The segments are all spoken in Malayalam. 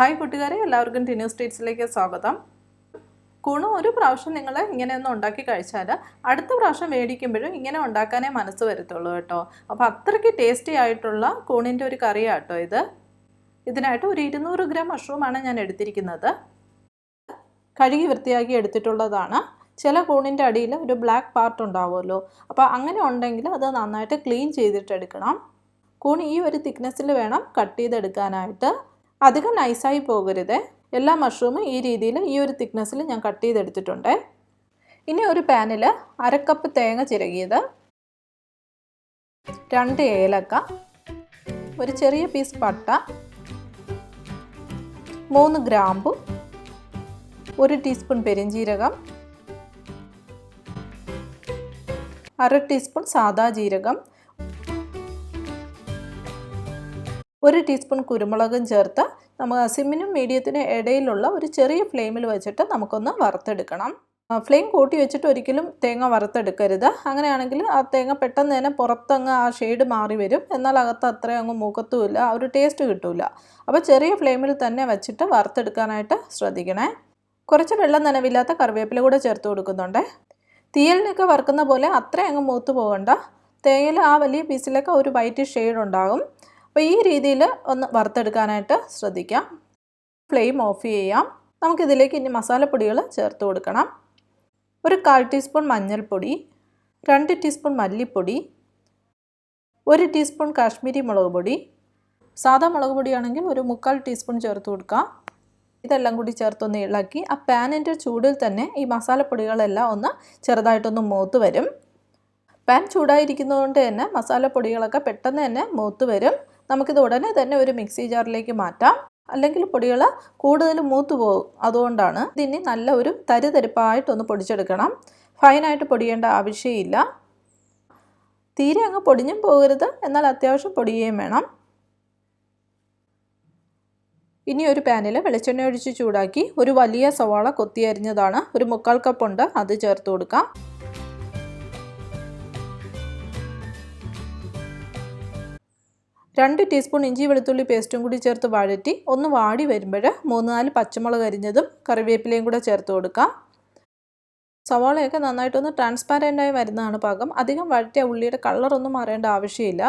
ഹായ് കൂട്ടുകാരെ എല്ലാവർക്കും ടിന്യൂ സ്റ്റേറ്റ്സിലേക്ക് സ്വാഗതം. കുണു ഒരു പ്രാവശ്യം നിങ്ങൾ ഇങ്ങനെ ഒന്ന് ഉണ്ടാക്കി കഴിച്ചാൽ അടുത്ത പ്രാവശ്യം മേടിക്കുമ്പോഴും ഇങ്ങനെ ഉണ്ടാക്കാനേ മനസ്സ് വരത്തുള്ളൂ കേട്ടോ. അപ്പോൾ അത്രയ്ക്ക് ടേസ്റ്റി ആയിട്ടുള്ള കൂണിന്റെ ഒരു കറിയാണ് കേട്ടോ ഇത്. ഇതിനായിട്ട് ഒരു ഇരുന്നൂറ് ഗ്രാം മഷ്റൂമാണ് ഞാൻ എടുത്തിരിക്കുന്നത്. കഴുകി വൃത്തിയാക്കി എടുത്തിട്ടുള്ളതാണ്. ചില കൂണിന്റെ അടിയിൽ ഒരു ബ്ലാക്ക് പാർട്ട് ഉണ്ടാവുമല്ലോ. അപ്പോൾ അങ്ങനെ ഉണ്ടെങ്കിൽ അത് നന്നായിട്ട് ക്ലീൻ ചെയ്തിട്ടെടുക്കണം. കൂൺ ഈ ഒരു തിക്നെസ്സിൽ വേണം കട്ട് ചെയ്തെടുക്കാനായിട്ട്. അധികം നൈസായി പോകരുത്. എല്ലാ മഷ്റൂമും ഈ രീതിയിൽ ഈ ഒരു തിക്നെസ്സിൽ ഞാൻ കട്ട് ചെയ്തെടുത്തിട്ടുണ്ട്. ഇനി ഒരു പാനിൽ അരക്കപ്പ് തേങ്ങ ചിരകിയത് രണ്ട് ഏലക്ക ഒരു ചെറിയ പീസ് പട്ട മൂന്ന് ഗ്രാമ്പു ഒരു ടീസ്പൂൺ പെരിഞ്ജീരകം അര ടീസ്പൂൺ സാദാ ജീരകം ഒരു ടീസ്പൂൺ കുരുമുളകും ചേർത്ത് നമുക്ക് സിമ്മിനും മീഡിയത്തിനും ഇടയിലുള്ള ഒരു ചെറിയ ഫ്ലെയിമിൽ വെച്ചിട്ട് നമുക്കൊന്ന് വറുത്തെടുക്കണം. ഫ്ലെയിം കൂട്ടി വെച്ചിട്ട് ഒരിക്കലും തേങ്ങ വറുത്തെടുക്കരുത്. അങ്ങനെയാണെങ്കിൽ ആ തേങ്ങ പെട്ടെന്ന് തന്നെ പുറത്തങ്ങ് ആ ഷെയ്ഡ് മാറി വരും. എന്നാൽ അകത്ത് അത്രയും അങ്ങ് മൂക്കത്തുമില്ല ആ ഒരു ടേസ്റ്റ് കിട്ടില്ല അപ്പോൾ ചെറിയ ഫ്ലെയിമിൽ തന്നെ വെച്ചിട്ട് വറുത്തെടുക്കാനായിട്ട് ശ്രദ്ധിക്കണേ. കുറച്ച് വെള്ളം നനവില്ലാത്ത കറിവേപ്പില കൂടെ ചേർത്ത് കൊടുക്കുന്നുണ്ട്. തീയലിനൊക്കെ വറുക്കുന്ന പോലെ അത്രയും അങ്ങ് മൂത്ത് പോകണ്ട തേങ്ങയിൽ ആ വലിയ പീസിലൊക്കെ ഒരു വൈറ്റ് ഷെയ്ഡ് ഉണ്ടാകും. അപ്പോൾ ഈ രീതിയിൽ ഒന്ന് വറുത്തെടുക്കാനായിട്ട് ശ്രദ്ധിക്കാം. ഫ്ലെയിം ഓഫ് ചെയ്യാം. നമുക്കിതിലേക്ക് ഇനി മസാലപ്പൊടികൾ ചേർത്ത് കൊടുക്കണം. ഒരു കാൽ ടീസ്പൂൺ മഞ്ഞൾപ്പൊടി രണ്ട് ടീസ്പൂൺ മല്ലിപ്പൊടി ഒരു ടീസ്പൂൺ കാശ്മീരി മുളക് പൊടി. സാധാ മുളക് പൊടിയാണെങ്കിൽ ഒരു മുക്കാൽ ടീസ്പൂൺ ചേർത്ത് കൊടുക്കാം ഇതെല്ലാം കൂടി ചേർത്തൊന്ന് ഇളക്കി ആ പാനിന്റെ ചൂടിൽ തന്നെ ഈ മസാലപ്പൊടികളെല്ലാം ഒന്ന് ചെറുതായിട്ടൊന്ന് മൂത്ത് വരും. പാൻ ചൂടായിരിക്കുന്നതുകൊണ്ട് തന്നെ മസാലപ്പൊടികളൊക്കെ പെട്ടെന്ന് തന്നെ മൂത്ത് വരും. നമുക്കിത് ഉടനെ തന്നെ ഒരു മിക്സി ജാറിലേക്ക് മാറ്റാം. അല്ലെങ്കിൽ പൊടികൾ കൂടുതൽ മൂത്ത് പോകും. അതുകൊണ്ടാണ് ഇതിനി നല്ല ഒരു തരിതരിപ്പായിട്ടൊന്ന് പൊടിച്ചെടുക്കണം. ഫൈനായിട്ട് പൊടിയേണ്ട ആവശ്യമില്ല. തീരെ അങ്ങ് പൊടിഞ്ഞും പോകരുത്. എന്നാൽ അത്യാവശ്യം പൊടിയുകയും വേണം. ഇനി ഒരു പാനിൽ വെളിച്ചെണ്ണ ഒഴിച്ച് ചൂടാക്കി ഒരു വലിയ സവാള കൊത്തിയരിഞ്ഞതാണ് ഒരു മുക്കാൽ കപ്പുണ്ട് അത് ചേർത്ത് കൊടുക്കാം. രണ്ട് ടീസ്പൂൺ ഇഞ്ചി വെളുത്തുള്ളി പേസ്റ്റും കൂടി ചേർത്ത് വഴറ്റി ഒന്ന് വാടി വരുമ്പോൾ മൂന്ന് നാല് പച്ചമുളക് അരിഞ്ഞതും കറിവേപ്പിലയും കൂടെ ചേർത്ത് കൊടുക്കാം. സവാളയൊക്കെ നന്നായിട്ടൊന്ന് ട്രാൻസ്പാരന്റായി വരുന്നതാണ് പാകം. അധികം വഴറ്റിയ ഉള്ളിയുടെ കളറൊന്നും മാറേണ്ട ആവശ്യമില്ല.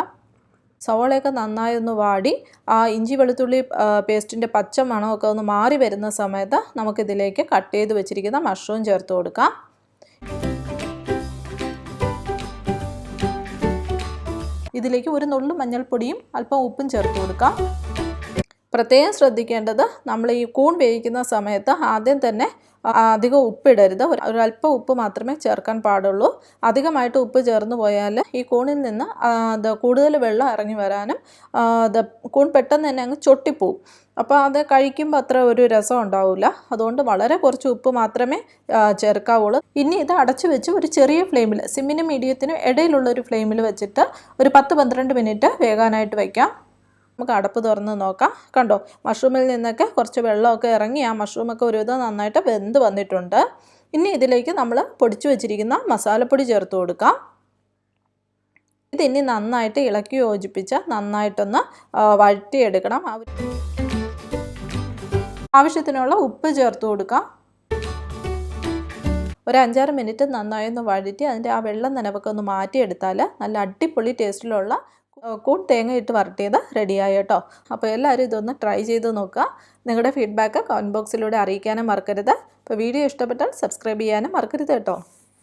സവാളയൊക്കെ നന്നായി ഒന്ന് വാടി ആ ഇഞ്ചി വെളുത്തുള്ളി പേസ്റ്റിന്റെ പച്ച മണമൊക്കെ ഒന്ന് മാറി വരുന്ന സമയത്ത് നമുക്കിതിലേക്ക് കട്ട് ചെയ്ത് വെച്ചിരിക്കുന്ന മഷ്റൂം ചേർത്ത് കൊടുക്കാം. ഇതിലേക്ക് ഒരു നുള്ളു മഞ്ഞൾപ്പൊടിയും അല്പം ഉപ്പും ചേർത്ത് കൊടുക്കാം. പ്രത്യേകം ശ്രദ്ധിക്കേണ്ടത് നമ്മൾ ഈ കൂൺ വേവിക്കുന്ന സമയത്ത് ആദ്യം തന്നെ അധികം ഉപ്പിടരുത്. ഒരല്പം ഉപ്പ് മാത്രമേ ചേർക്കാൻ പാടുള്ളൂ. അധികമായിട്ട് ഉപ്പ് ചേർന്ന് പോയാൽ ഈ കൂണിൽ നിന്ന് കൂടുതൽ വെള്ളം ഇറങ്ങി വരാനും കൂൺ പെട്ടെന്ന് തന്നെ അങ്ങ് ചൊട്ടിപ്പോവും. അപ്പോൾ അത് കഴിക്കുമ്പോൾ അത്ര ഒരു രസം ഉണ്ടാവില്ല. അതുകൊണ്ട് വളരെ കുറച്ച് ഉപ്പ് മാത്രമേ ചേർക്കാവുള്ളൂ. ഇനി ഇത് അടച്ചു വെച്ച് ഒരു ചെറിയ ഫ്ലെയിമിൽ സിമ്മിനും മീഡിയത്തിനും ഇടയിലുള്ള ഒരു ഫ്ലെയിമിൽ വെച്ചിട്ട് ഒരു പത്ത് പന്ത്രണ്ട് മിനിറ്റ് വേകാനായിട്ട് വയ്ക്കാം നമുക്ക് അടപ്പ് തുറന്ന് നോക്കാം. കണ്ടോ മഷ്റൂമിൽ നിന്നൊക്കെ കുറച്ച് വെള്ളമൊക്കെ ഇറങ്ങി ആ മഷ്റൂമൊക്കെ ഒരുവിധം നന്നായിട്ട് വെന്ത് വന്നിട്ടുണ്ട്. ഇനി ഇതിലേക്ക് നമ്മൾ പൊടിച്ചു വെച്ചിരിക്കുന്ന മസാലപ്പൊടി ചേർത്ത് കൊടുക്കാം. ഇതിനി നന്നായിട്ട് ഇളക്കി യോജിപ്പിച്ച് നന്നായിട്ടൊന്ന് വഴറ്റിയെടുക്കണം. ആവശ്യത്തിനുള്ള ഉപ്പ് ചേർത്ത് കൊടുക്കാം. ഒരു അഞ്ചാറ് മിനിറ്റ് നന്നായി ഒന്ന് വഴറ്റി അതിന്റെ ആ വെള്ളം നനവൊക്കെ ഒന്ന് മാറ്റിയെടുത്താൽ നല്ല അടിപൊളി ടേസ്റ്റിലുള്ള കൂൺ തേങ്ങ ഇട്ട് വരട്ടിയത് റെഡിയായി കേട്ടോ. അപ്പോൾ എല്ലാവരും ഇതൊന്ന് ട്രൈ ചെയ്ത് നോക്കുക. നിങ്ങളുടെ ഫീഡ്ബാക്ക് കമന്റ് ബോക്സിലൂടെ അറിയിക്കാനും മറക്കരുത്. അപ്പോൾ വീഡിയോ ഇഷ്ടപ്പെട്ടാൽ സബ്സ്ക്രൈബ് ചെയ്യാനും മറക്കരുത് കേട്ടോ.